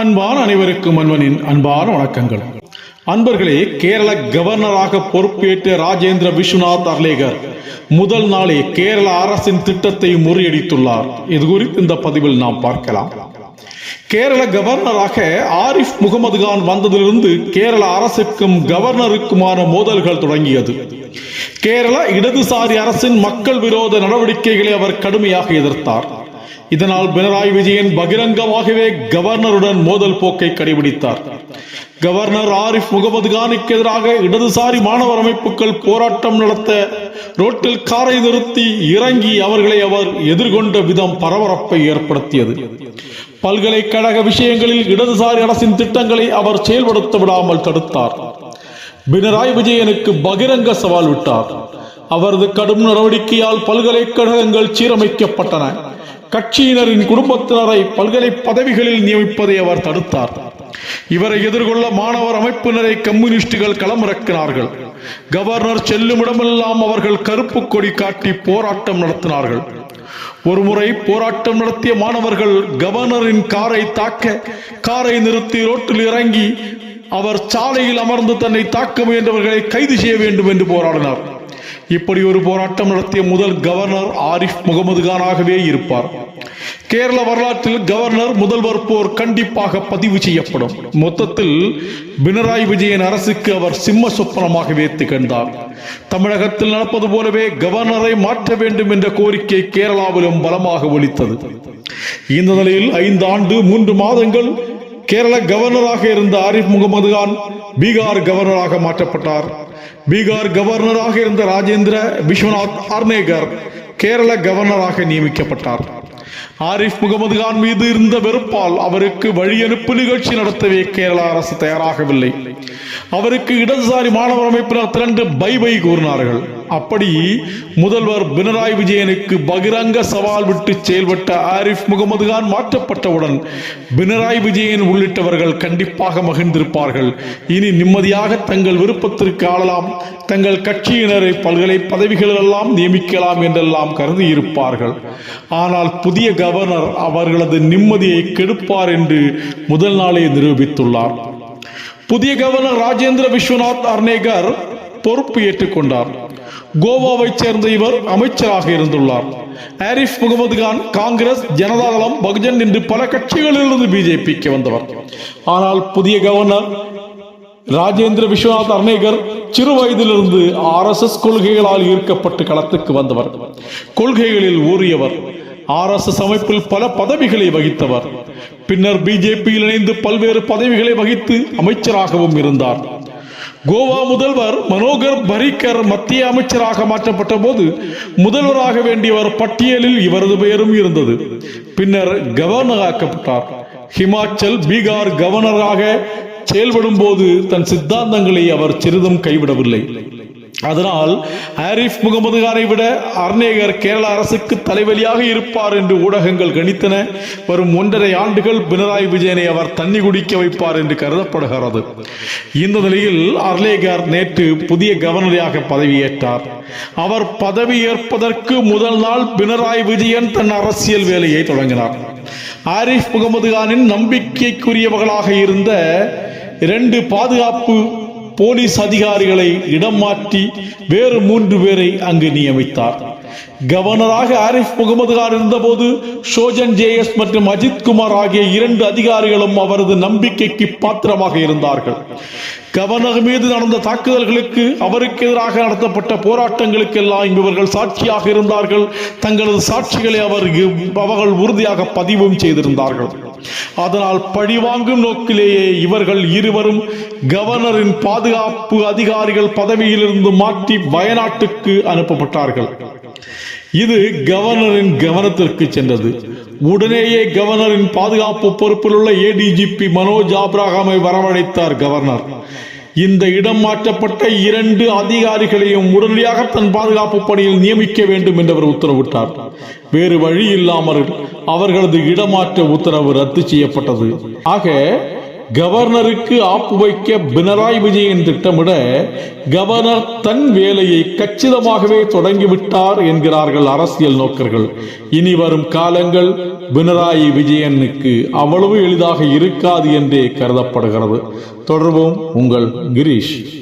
அன்பான அனைவருக்கும் அன்பனின் அன்பான வணக்கங்கள். அன்பர்களே கேரள கவர்னராக பொறுப்பேற்ற ராஜேந்திர விஸ்வநாத் அர்லேகர் முதல் நாளே கேரள அரசின் திட்டத்தை முறியடித்துள்ளார். இது குறித்து இந்த பதிவில் நாம் பார்க்கலாம். கேரள கவர்னராக ஆரிஃப் முகமது கான் வந்ததிலிருந்து கேரள அரசுக்கும் கவர்னருக்குமான மோதல்கள் தொடங்கியது. கேரள இடதுசாரி அரசின் மக்கள் விரோத நடவடிக்கைகளை அவர் கடுமையாக எதிர்த்தார். இதனால் பினராயி விஜயன் பகிரங்கமாகவே கவர்னருடன் மோதல் போக்கை கடைபிடித்தார். கவர்னர் ஆரிஃப் முகமது கானுக்கு எதிராக இடதுசாரி மாணவர் அமைப்புகள் போராட்டம் நடத்த ரோட்டில் காரை நிறுத்தி இறங்கி அவர்களை அவர் எதிர்கொண்ட விதம் பரபரப்பை ஏற்படுத்தியது. பல்கலைக்கழக விஷயங்களில் இடதுசாரி அரசின் திட்டங்களை அவர் செயல்படுத்த விடாமல் தடுத்தார். பினராயி விஜயனுக்கு பகிரங்க சவால் விட்டார். அவரது கடும் நடவடிக்கையால் பல்கலைக்கழகங்கள் சீரமைக்கப்பட்டன. கட்சியினரின் குடும்பத்தினரை பல்கலை பதவிகளில் நியமிப்பதை அவர் தடுத்தார். இவரை எதிர்கொள்ள மாணவர் அமைப்பினரை கம்யூனிஸ்டுகள் களமிறக்கினார்கள். கவர்னர் செல்லுமிடமெல்லாம் அவர்கள் கருப்பு கொடி காட்டி போராட்டம் நடத்தினார்கள். ஒருமுறை போராட்டம் நடத்திய மாணவர்கள் கவர்னரின் காரை தாக்க காரை நிறுத்தி ரோட்டில் இறங்கி அவர் சாலையில் அமர்ந்து தன்னை தாக்க முயன்றவர்களை கைது செய்ய வேண்டும் என்று போராடினார். இப்படி ஒரு போராட்டம் நடத்திய முதல் கவர்னர் ஆரிஃப் முகமது கானாகவே இருப்பார். கேரள வரலாற்றில் கவர்னர் முதல்வர் போர் கண்டிப்பாக பதிவு செய்யப்படும். மொத்தத்தில் பினராயி விஜயன் அரசுக்கு அவர் சிம்ம சொப்பனமாகவே திகழ்ந்தார். தமிழகத்தில் நடப்பது போலவே கவர்னரை மாற்ற வேண்டும் என்ற கோரிக்கை கேரளாவிலும் பலமாக ஒலித்தது. இந்த நிலையில் ஐந்து ஆண்டு மூன்று மாதங்கள் கேரள கவர்னராக இருந்த ஆரிஃப் முகமது கான் பீகார் கவர்னராக மாற்றப்பட்டார். பீகார் கவர்னராக இருந்த ராஜேந்திர விஸ்வநாத் ஆர்னேகர் கேரள கவர்னராக நியமிக்கப்பட்டார். ஆரிஃப் முகமது கான் மீது இருந்த வெறுப்பால் அவருக்கு வழி அனுப்பு நிகழ்ச்சி நடத்தவே கேரள அரசு தயாராகவில்லை. அவருக்கு இடதுசாரி மாணவர் அமைப்பினர் திரண்டு பை பை கூறினார்கள். அப்படி முதல்வர் பினராயி விஜயனுக்கு பகிரங்க சவால் விட்டு செயல்பட்ட ஆரிஃப் முகமது கான் மாற்றப்பட்டவுடன் பினராயி விஜயன் உள்ளிட்டவர்கள் கண்டிப்பாக மகிழ்ந்திருப்பார்கள். இனி நிம்மதியாக தங்கள் விருப்பத்திற்கு ஆளலாம். தங்கள் கட்சியினரை பல்கலை பதவிகளெல்லாம் நியமிக்கலாம் என்றெல்லாம் கருதி இருப்பார்கள் ஆனால் புதிய கவர்னர் அவர்களது நிம்மதியை கெடுப்பார் என்று முதல் நாளே நிரூபித்துள்ளார். புதிய கவர்னர் ராஜேந்திர விஸ்வநாத் அர்னேகர் பொறுப்பு ஏற்றுக்கொண்டார். கோவாவை சேர்ந்த இவர் அமைச்சராக இருந்துள்ளார். ஆரிஃப் முகமது கான் காங்கிரஸ் ஜனதாதளம் பகுஜன் என்று பல கட்சிகளிலிருந்து பிஜேபிக்கு வந்தவர். ஆனால் புதிய கவர்னர் ராஜேந்திர விஸ்வநாத் அர்னேகர் சிறு வயதிலிருந்து ஆர் எஸ் எஸ் கொள்கைகளால் ஈர்க்கப்பட்டு களத்துக்கு வந்தவர். கொள்கைகளில் ஊறியவர். ஆர் எஸ் எஸ் அமைப்பில் பல பதவிகளை வகித்தவர். பின்னர் பிஜேபியில் இணைந்து பல்வேறு பதவிகளை வகித்து அமைச்சராகவும் இருந்தார். கோவா முதல்வர் மனோகர் பரிக்கர் மத்திய அமைச்சராக மாற்றப்பட்ட போது முதல்வராக வேண்டியவர் பட்டியலில் இவரது பெயரும் இருந்தது. பின்னர் கவர்னர் ஆக்கப்பட்டார். ஹிமாச்சல் பீகார் கவர்னராக செயல்படும் போது தன் சித்தாந்தங்களை அவர் சிறிதும் கைவிடவில்லை. அதனால் ஆரிஃப் முகமது கானை விட அர்னேகர் கேரள அரசுக்கு தலைவலியாக இருப்பார் என்று ஊடகங்கள் கணித்தன. வரும் ஒன்றரை ஆண்டுகள் பினராயி விஜயனை அவர் தண்ணி குடிக்க வைப்பார் என்று கருதப்படுகிறது. இந்த நிலையில் அர்லேகர் நேற்று புதிய கவர்னராக பதவியேற்றார். அவர் பதவி ஏற்பதற்கு முதல் நாள் பினராயி விஜயன் தன் அரசியல் வேலையை தொடங்கினார். ஆரிஃப் முகமது கானின் நம்பிக்கைக்குரியவர்களாக இருந்த இரண்டு பாதுகாப்பு போலீஸ் அதிகாரிகளை இடம் மாற்றி வேறு மூன்று பேரை அங்கு நியமித்தார். கவர்னராக ஆரிஃப் முகமது கான் இருந்தபோது ஷோஜன் ஜேஎஸ் மற்றும் அஜித் குமார் ஆகிய இரண்டு அதிகாரிகளும் அவரது நம்பிக்கைக்கு பாத்திரமாக இருந்தார்கள். கவர்னர் மீது நடந்த தாக்குதல்களுக்கு அவருக்கு எதிராக நடத்தப்பட்ட போராட்டங்களுக்கு எல்லாம் இவர்கள் சாட்சியாக இருந்தார்கள். தங்களது சாட்சிகளை அவர் அவர்கள் உறுதியாக பதிவும் செய்திருந்தார்கள். அதனால் பழிவாங்கும் நோக்கிலேயே இவர்கள் இருவரும் கவர்னரின் பாதுகாப்பு அதிகாரிகள் பதவியிலிருந்து மாற்றி வயநாட்டுக்கு அனுப்பப்பட்டார்கள். இது கவர்னரின் கவனத்திற்கு சென்றது. உடனேயே கவர்னரின் பாதுகாப்பு பொறுப்பில் உள்ள ஏடிஜிபி மனோஜ் ஆப்ராகாமை வரவழைத்தார் கவர்னர். இந்த இடம் மாற்றப்பட்ட இரண்டு அதிகாரிகளையும் உடனடியாக தன் பாதுகாப்பு பணியில் நியமிக்க வேண்டும் என்று அவர் உத்தரவிட்டார். வேறு வழி இல்லாமல் அவர்களது இடமாற்ற உத்தரவு ரத்து செய்யப்பட்டது. ஆக கவர்னருக்கு ஆப்பு வைக்க பினராயி விஜயன் திட்டமிட கவர்னர் தன் வேலையை கச்சிதமாகவே தொடங்கிவிட்டார் என்கிறார்கள் அரசியல் நோக்கர்கள். இனி வரும் காலங்கள் பினராயி விஜயனுக்கு அவ்வளவு எளிதாக இருக்காது என்றே கருதப்படுகிறது. தொடர்பும் உங்கள் கிரீஷ்.